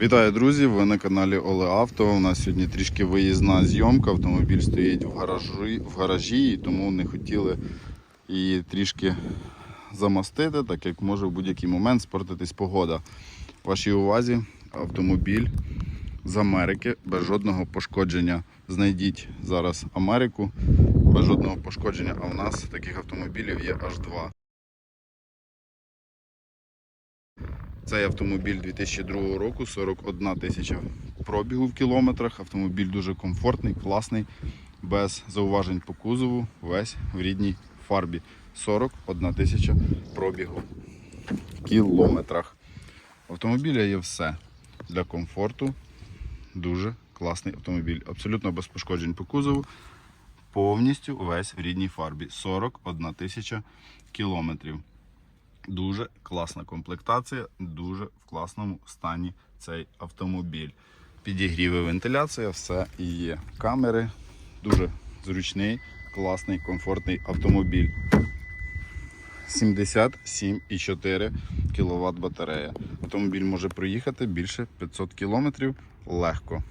Вітаю, друзі! Ви на каналі Оле Авто. У нас сьогодні трішки виїзна зйомка. Автомобіль стоїть в гаражі, в гаражі, тому не хотіли її трішки замастити, так як може в будь-який момент спортитись погода. Вашій увазі автомобіль з Америки без жодного пошкодження. Знайдіть зараз Америку без жодного пошкодження, а у нас таких автомобілів є аж два. Цей автомобіль 2002 року, 41 тисяча пробігу в кілометрах. Автомобіль дуже комфортний, класний, без зауважень по кузову, весь в рідній фарбі. 41 тисяча пробігу в кілометрах. Автомобіля є все для комфорту. Дуже класний автомобіль. Абсолютно без пошкоджень по кузову. Повністю весь в рідній фарбі. 41 тисяча кілометрів. Дуже класна комплектація, дуже в класному стані цей автомобіль. Підігріви вентиляція, все є. Камери, дуже зручний, класний, комфортний автомобіль. 77,4 кВт батарея. Автомобіль може проїхати більше 500 км легко.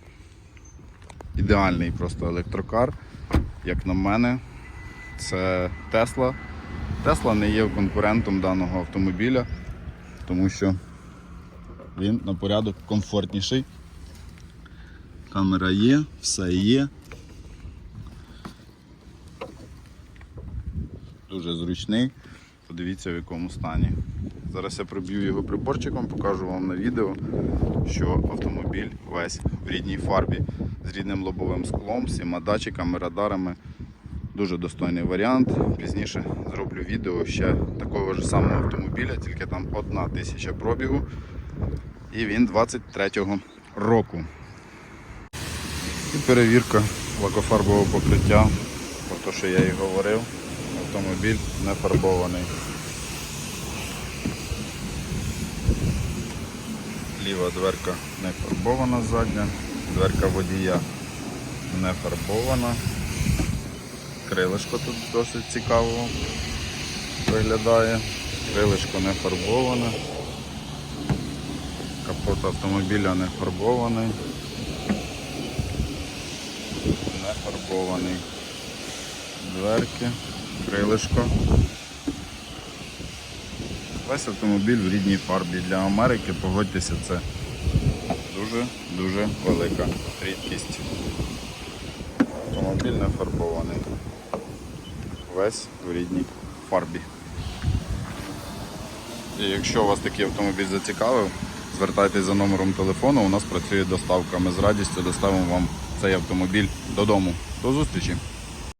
Ідеальний просто електрокар, як на мене, це Тесла. Тесла не є конкурентом даного автомобіля, тому що він на порядок комфортніший. Камера є, все є. Дуже зручний. Подивіться в якому стані. Зараз я проб'ю його приборчиком, покажу вам на відео, що автомобіль весь в рідній фарбі з рідним лобовим склом, всіма датчиками, радарами. Дуже достойний варіант. Пізніше зроблю відео ще такого ж самого автомобіля, тільки там одна тисяча пробігу. І він 23-го року. І перевірка лакофарбового покриття. Про те, що я і говорив, автомобіль не фарбований. Ліва дверка не фарбована задня, дверка водія не фарбована. Крилишко тут досить цікаво виглядає. Крилишко не фарбоване. Капот автомобіля не фарбований. Не фарбований. Дверки, крилишко. Весь автомобіль в рідній фарбі для Америки, погодьтеся, це дуже-дуже велика рідкість. Не фарбований. Весь в рідній фарбі. І якщо вас такий автомобіль зацікавив, звертайтесь за номером телефону, у нас працює доставка. Ми з радістю доставимо вам цей автомобіль додому. До зустрічі!